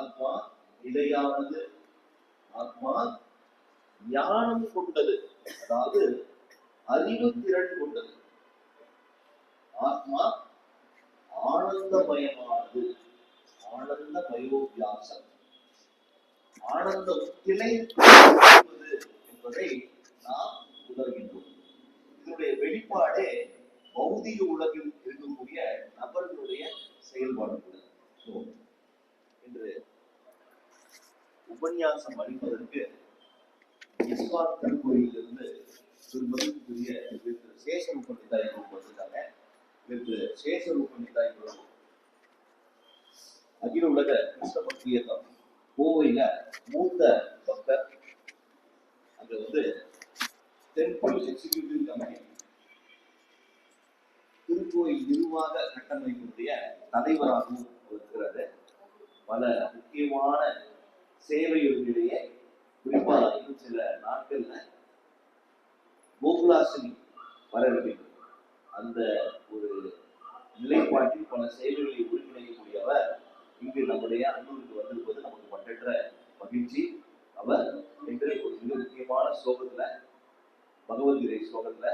ஆத்மா நிலையானது. ஆத்மா ஞானம் கொண்டது. அதாவது அறிவு திறன் கொண்டது. ஆத்மா ஆனந்தமயமானது. ஆனந்த மயோபியாசம் ஆனந்தம் கிளை என்பதை நாம் உணர்கின்றோம். இதனுடைய வெளிப்பாடே பௌதிக உலகில் இருக்கக்கூடிய நபர்களுடைய செயல்பாடுகள். என்று உபன்யாசம் அளிப்பதற்கு இஸ்வாத் திருக்கோயிலிருந்து ஒரு மதிப்புக்குரிய திரு சேஷரூப நிதாய் குழு வந்திருக்காங்க திரு சேஷரூப நிதாய் குழு அகில உலக கிறிஸ்தவ பக்தி இயக்கம் கோவையில மூத்த பக்தர். அங்க வந்து டெம்பிள் எக்ஸிக்யூட்டிவ் கமிட்டி. திருக்கோயில் நிர்வாக கட்டமைப்பினுடைய தலைவராகவும் இருக்கிறாரு. பல முக்கியமான சேவைகளிடையே குறிப்பா இன்னும் சில நாட்கள்ல கோகுலாசினி வர இருக்கிறது அந்த ஒரு நிலைப்பாட்டில் பல சேவைகளை ஒருங்கிணைக்கக்கூடியவர் இங்கு நம்முடைய அன்புக்கு வந்திருப்பது நமக்கு பட்டற்ற மகிழ்ச்சி. அவர் இன்று ஒரு மிக முக்கியமான ஸ்லோகத்துல பகவத்கீதை ஸ்லோகத்துல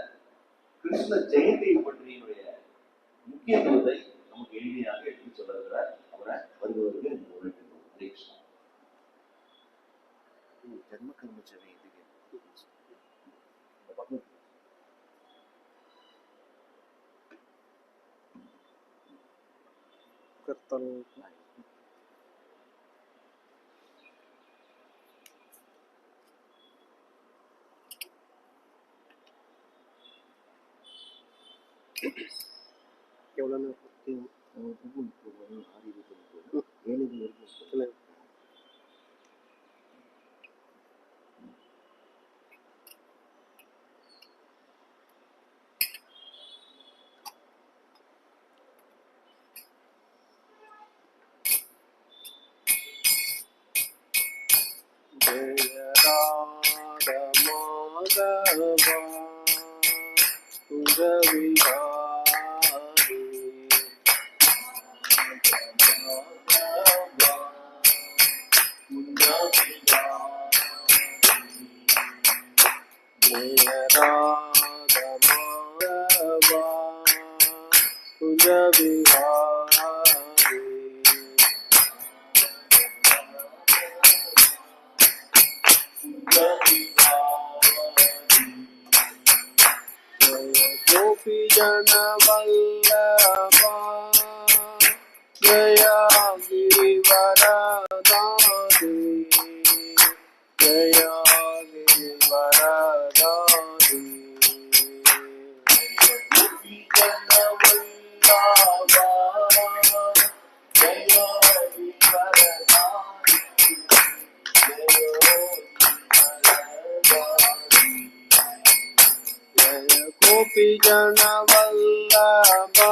கிருஷ்ண ஜெயந்தியை பற்றியினுடைய முக்கியத்துவத்தை நமக்கு எளிமையாக எடுத்து சொல்லுகிறார் அவரை வருவதற்கு நம்ம கர்மச்சவை இதுக்கு இந்த பக்கம் கர்த்தல் எவ்வளோ இருக்கும் ஆறு இருபத்தி ஏழு மாதவா துரவிகாரி ஜெய ராத ಜನ ವಲ್ಲಭ ಜಯ ಗಿರಿವರ गोपी जन वल्लभा